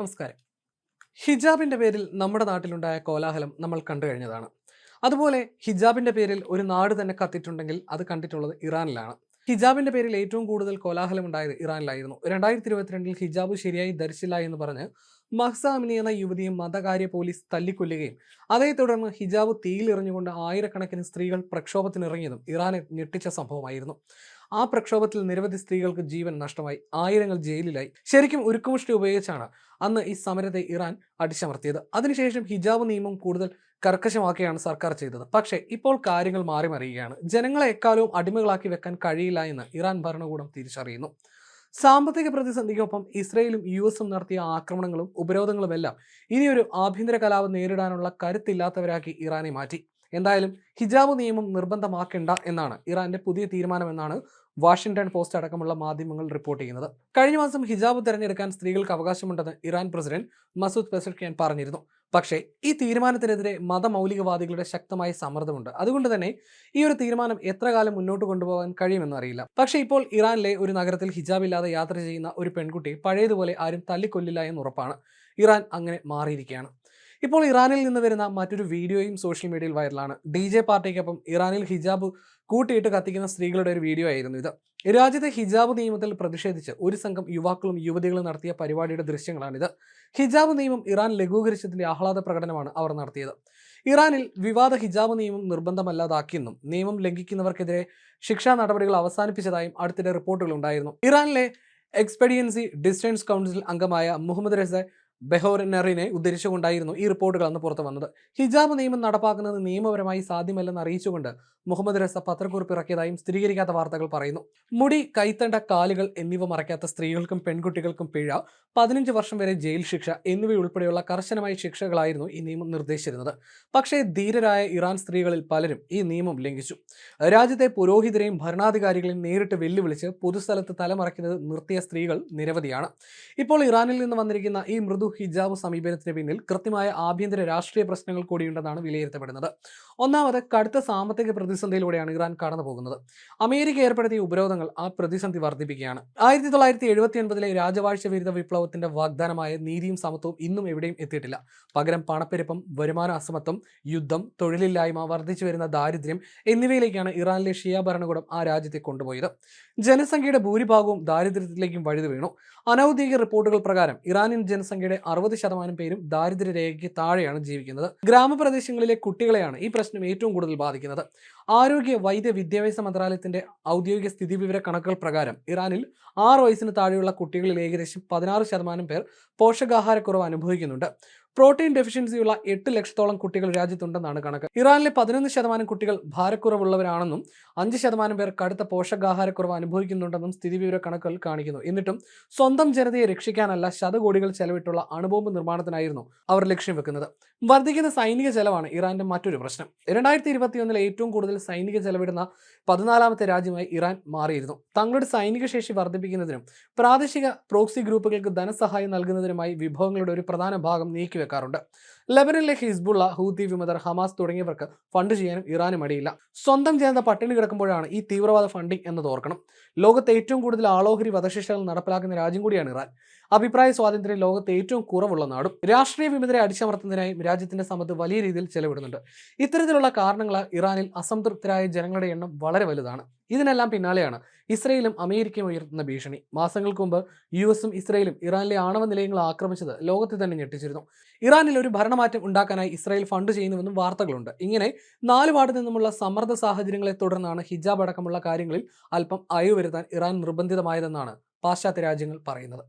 നമസ്കാരം. ഹിജാബിന്റെ പേരിൽ നമ്മുടെ നാട്ടിലുണ്ടായ കോലാഹലം നമ്മൾ കണ്ടു കഴിഞ്ഞതാണ്. അതുപോലെ ഹിജാബിന്റെ പേരിൽ ഒരു നാട് തന്നെ കത്തിയിട്ടുണ്ടെങ്കിൽ അത് കണ്ടിട്ടുള്ളത് ഇറാനിലാണ്. ഹിജാബിന്റെ പേരിൽ ഏറ്റവും കൂടുതൽ കോലാഹലം ഉണ്ടായത് ഇറാനിലായിരുന്നു. രണ്ടായിരത്തി ഇരുപത്തിരണ്ടിൽ ഹിജാബ് ശരിയായി ധരിച്ചില്ല എന്ന് പറഞ്ഞ് മഹ്സ അമിനി എന്ന യുവതിയെ മതകാര്യ പോലീസ് തല്ലിക്കൊല്ലുകയും അതേ തുടർന്ന് ഹിജാബ് തീയിലെറിഞ്ഞുകൊണ്ട് ആയിരക്കണക്കിന് സ്ത്രീകൾ പ്രക്ഷോഭത്തിനിറങ്ങിയതും ഇറാനെ ഞെട്ടിച്ച സംഭവമായിരുന്നു. ആ പ്രക്ഷോഭത്തിൽ നിരവധി സ്ത്രീകൾക്ക് ജീവൻ നഷ്ടമായി. ആയിരങ്ങൾ ജയിലിലായി. ശരിക്കും ഉരുക്കുമുഷ്ടി ഉപയോഗിച്ചാണ് അന്ന് ഈ സമരത്തെ ഇറാൻ അടിച്ചമർത്തിയത്. അതിനുശേഷം ഹിജാബ് നിയമം കൂടുതൽ കർക്കശമാക്കുകയാണ് സർക്കാർ ചെയ്തത്. പക്ഷേ ഇപ്പോൾ കാര്യങ്ങൾ മാറി മറിയുകയാണ്. ജനങ്ങളെ എക്കാലവും അടിമകളാക്കി വെക്കാൻ കഴിയില്ല എന്ന് ഇറാൻ ഭരണകൂടം തിരിച്ചറിയുന്നു. സാമ്പത്തിക പ്രതിസന്ധിക്കൊപ്പം ഇസ്രയേലും യു എസും നടത്തിയ ആക്രമണങ്ങളും ഉപരോധങ്ങളുമെല്ലാം ഇനിയൊരു ആഭ്യന്തര കലാപം നേരിടാനുള്ള കരുത്തില്ലാത്തവരാക്കി ഇറാനെ മാറ്റി. എന്തായാലും ഹിജാബ് നിയമം നിർബന്ധമാക്കേണ്ട എന്നാണ് ഇറാന്റെ പുതിയ തീരുമാനമെന്നാണ് വാഷിംഗ്ടൺ പോസ്റ്റ് അടക്കമുള്ള മാധ്യമങ്ങൾ റിപ്പോർട്ട് ചെയ്യുന്നത്. കഴിഞ്ഞ മാസം ഹിജാബ് തിരഞ്ഞെടുക്കാൻ സ്ത്രീകൾക്ക് അവകാശമുണ്ടെന്ന് ഇറാൻ പ്രസിഡന്റ് മസൂദ് പെസർക്കിയാൻ പറഞ്ഞിരുന്നു. പക്ഷേ ഈ തീരുമാനത്തിനെതിരെ മതമൗലികവാദികളുടെ ശക്തമായ സമ്മർദ്ദമുണ്ട്. അതുകൊണ്ട് തന്നെ ഈ ഒരു തീരുമാനം എത്ര കാലം മുന്നോട്ട് കൊണ്ടുപോകാൻ കഴിയുമെന്ന് അറിയില്ല. പക്ഷേ ഇപ്പോൾ ഇറാനിലെ ഒരു നഗരത്തിൽ ഹിജാബ് ഇല്ലാതെ യാത്ര ചെയ്യുന്ന ഒരു പെൺകുട്ടി പഴയതുപോലെ ആരും തല്ലിക്കൊല്ലില്ല എന്ന് ഉറപ്പാണ്. ഇറാൻ അങ്ങനെ മാറിയിരിക്കുകയാണ്. ഇപ്പോൾ ഇറാനിൽ നിന്ന് വരുന്ന മറ്റൊരു വീഡിയോയും സോഷ്യൽ മീഡിയയിൽ വൈറലാണ് ഡി ജെ പാർട്ടിക്കൊപ്പം ഇറാനിൽ ഹിജാബ് കൂട്ടിയിട്ട് കത്തിക്കുന്ന സ്ത്രീകളുടെ ഒരു വീഡിയോ ആയിരുന്നു ഇത്. രാജ്യത്തെ ഹിജാബ് നിയമത്തിൽ പ്രതിഷേധിച്ച് ഒരു സംഘം യുവാക്കളും യുവതികളും നടത്തിയ പരിപാടിയുടെ ദൃശ്യങ്ങളാണിത് ഹിജാബ് നിയമം ഇറാൻ ലഘൂകരിച്ചതിന്റെ ആഹ്ലാദ പ്രകടനമാണ് അവർ നടത്തിയത്. ഇറാനിൽ വിവാദ ഹിജാബ് നിയമം നിർബന്ധമല്ലാതാക്കിയെന്നും നിയമം ലംഘിക്കുന്നവർക്കെതിരെ ശിക്ഷാ നടപടികൾ അവസാനിപ്പിച്ചതായും അടുത്തിടെ റിപ്പോർട്ടുകൾ ഉണ്ടായിരുന്നു. ഇറാനിലെ എക്സ്പെഡിയൻസി ഡിസ്റ്റൻസ് കൗൺസിൽ അംഗമായ മുഹമ്മദ് റസ ബെഹോറിനറിനെ ഉദ്ധരിച്ചുകൊണ്ടായിരുന്നു ഈ റിപ്പോർട്ടുകൾ അന്ന് പുറത്തു വന്നത്. ഹിജാബ് നിയമം നടപ്പാക്കുന്നത് നിയമപരമായി സാധ്യമല്ലെന്ന് അറിയിച്ചുകൊണ്ട് മുഹമ്മദ് റസ പത്രക്കുറിപ്പ് ഇറക്കിയതായും സ്ഥിരീകരിക്കാത്ത വാർത്തകൾ പറയുന്നു. മുടി കൈത്തണ്ട കാലുകൾ എന്നിവ മറയ്ക്കാത്ത സ്ത്രീകൾക്കും പെൺകുട്ടികൾക്കും പിഴ പതിനഞ്ച് വർഷം വരെ ജയിൽ ശിക്ഷ എന്നിവയുൾപ്പെടെയുള്ള കർശനമായ ശിക്ഷകളായിരുന്നു ഈ നിയമം നിർദ്ദേശിച്ചിരുന്നത്. പക്ഷേ ധീരരായ ഇറാൻ സ്ത്രീകളിൽ പലരും ഈ നിയമം ലംഘിച്ചു. രാജ്യത്തെ പുരോഹിതരെയും ഭരണാധികാരികളെയും നേരിട്ട് വെല്ലുവിളിച്ച് പൊതുസ്ഥലത്ത് തലമറയ്ക്കുന്നത് നിർത്തിയ സ്ത്രീകൾ നിരവധിയാണ്. ഇപ്പോൾ ഇറാനിൽ നിന്ന് വന്നിരിക്കുന്ന ഈ മൃദു ഹിജാബ് സമീപനത്തിന് പിന്നിൽ കൃത്യമായ ആഭ്യന്തര രാഷ്ട്രീയ പ്രശ്നങ്ങൾ കൂടിയുണ്ടെന്നാണ് വിലയിരുത്തപ്പെടുന്നത്. ഒന്നാമത് കടുത്ത സാമ്പത്തിക പ്രതിസന്ധിയിലൂടെയാണ് ഇറാൻ കടന്നു പോകുന്നത് അമേരിക്ക ഏർപ്പെടുത്തിയ ഉപരോധങ്ങൾ ആ പ്രതിസന്ധി വർദ്ധിപ്പിക്കുകയാണ്. ആയിരത്തി തൊള്ളായിരത്തി എഴുപത്തി ഒൻപതിലെ രാജവാഴ്ച വിരുദ്ധ വിപ്ലവത്തിന്റെ വാഗ്ദാനമായ നീതിയും സമത്വവും ഇന്നും എവിടെയും എത്തിയിട്ടില്ല. പകരം പണപ്പെരുപ്പം വരുമാന അസമത്വം യുദ്ധം തൊഴിലില്ലായ്മ വർദ്ധിച്ചു വരുന്ന ദാരിദ്ര്യം എന്നിവയിലേക്കാണ് ഇറാനിലെ ഷിയ ഭരണകൂടം ആ രാജ്യത്തെ കൊണ്ടുപോയത്. ജനസംഖ്യയുടെ ഭൂരിഭാഗവും ദാരിദ്ര്യത്തിലേക്കും വഴുതി വീണു. അനൌദ്യോഗിക റിപ്പോർട്ടുകൾ പ്രകാരം ഇറാനിയൻ ജനസംഖ്യയുടെ അറുപത് ശതമാനം പേരും ദാരിദ്ര്യരേഖയ്ക്ക് താഴെയാണ് ജീവിക്കുന്നത്. ഗ്രാമപ്രദേശങ്ങളിലെ കുട്ടികളെയാണ് ഈ പ്രശ്നം ഏറ്റവും കൂടുതൽ ബാധിക്കുന്നത്. ആരോഗ്യ വൈദ്യ വിദ്യാഭ്യാസ മന്ത്രാലയത്തിന്റെ ഔദ്യോഗിക സ്ഥിതിവിവര കണക്കുകൾ പ്രകാരം ഇറാനിൽ ആറ് വയസ്സിന് താഴെയുള്ള കുട്ടികളിൽ ഏകദേശം പതിനാറ് ശതമാനം പേർ പോഷകാഹാരക്കുറവ് അനുഭവിക്കുന്നുണ്ട്. പ്രോട്ടീൻ ഡെഫിഷ്യൻസിയുള്ള എട്ട് ലക്ഷത്തോളം കുട്ടികൾ രാജ്യത്തുണ്ടെന്നാണ് കണക്ക്. ഇറാനിലെ പതിനൊന്ന് ശതമാനം കുട്ടികൾ ഭാരക്കുറവുള്ളവരാണെന്നും അഞ്ച് ശതമാനം പേർ കടുത്ത പോഷകാഹാരക്കുറവ് അനുഭവിക്കുന്നുണ്ടെന്നും സ്ഥിതിവിവര കണക്കുകൾ കാണിക്കുന്നു. എന്നിട്ടും സ്വന്തം ജനതയെ രക്ഷിക്കാനല്ല ശതകോടികൾ ചെലവിട്ടുള്ള അണുബോംബ് നിർമ്മാണത്തിനായിരുന്നു അവർ ലക്ഷ്യം വെക്കുന്നത്. വർദ്ധിക്കുന്ന സൈനിക ചെലവാണ് ഇറാന്റെ മറ്റൊരു പ്രശ്നം. രണ്ടായിരത്തി ഇരുപത്തിയൊന്നിൽ ഏറ്റവും കൂടുതൽ സൈനിക ചെലവിടുന്ന പതിനാലാമത്തെ രാജ്യമായി ഇറാൻ മാറിയിരുന്നു. തങ്ങളുടെ സൈനിക ശേഷി വർദ്ധിപ്പിക്കുന്നതിനും പ്രാദേശിക പ്രോക്സി ഗ്രൂപ്പുകൾക്ക് ധനസഹായം നൽകുന്നതിനുമായി വിഭവങ്ങളുടെ ഒരു പ്രധാന ഭാഗം നീക്കിവെക്കാറുണ്ട് ലെബനനിലെ ഹിസ്ബുള്ള ഹൂതി വിമതർ ഹമാസ് തുടങ്ങിയവർക്ക് ഫണ്ട് ചെയ്യാനും ഇറാന് മടിയില്ല. സ്വന്തം ജനത പട്ടിണി കിടക്കുമ്പോഴാണ് ഈ തീവ്രവാദ ഫണ്ടിംഗ് എന്നത് ഓർക്കണം. ലോകത്തെ ഏറ്റവും കൂടുതൽ ആളോഹരി വധശിക്ഷകൾ നടപ്പിലാക്കുന്ന രാജ്യം കൂടിയാണ് ഇറാൻ. അഭിപ്രായ സ്വാതന്ത്ര്യം ലോകത്തെ ഏറ്റവും കുറവുള്ള നാടും. രാഷ്ട്രീയ വിമതരെ അടിച്ചമർത്തുന്നതിനായും രാജ്യത്തിന്റെ സമ്പത്ത് വലിയ രീതിയിൽ ചെലവിടുന്നുണ്ട്. ഇത്തരത്തിലുള്ള കാരണങ്ങളാൽ ഇറാനിൽ അസംതൃപ്തരായ ജനങ്ങളുടെ എണ്ണം വളരെ വലുതാണ്. ഇതിനെല്ലാം പിന്നാലെയാണ് ഇസ്രയേലും അമേരിക്കയും ഉയർത്തുന്ന ഭീഷണി. മാസങ്ങൾക്ക് മുമ്പ് യു എസും ഇസ്രയേലും ഇറാനിലെ ആണവ നിലയങ്ങൾ ആക്രമിച്ചത് ലോകത്തെ തന്നെ ഞെട്ടിച്ചിരുന്നു. ഇറാനിൽ ഒരു ഭരണമാറ്റം ഉണ്ടാക്കാനായി ഇസ്രായേൽ ഫണ്ട് ചെയ്യുന്നുവെന്നും വാർത്തകളുണ്ട്. ഇങ്ങനെ നാല് വാർഡിൽ നിന്നുമുള്ള സമ്മർദ്ദ സാഹചര്യങ്ങളെ തുടർന്നാണ് ഹിജാബ് അടക്കമുള്ള കാര്യങ്ങളിൽ അല്പം അയവ് വരുത്താൻ ഇറാൻ നിർബന്ധിതമായതെന്നാണ് പാശ്ചാത്യ രാജ്യങ്ങൾ പറയുന്നത്.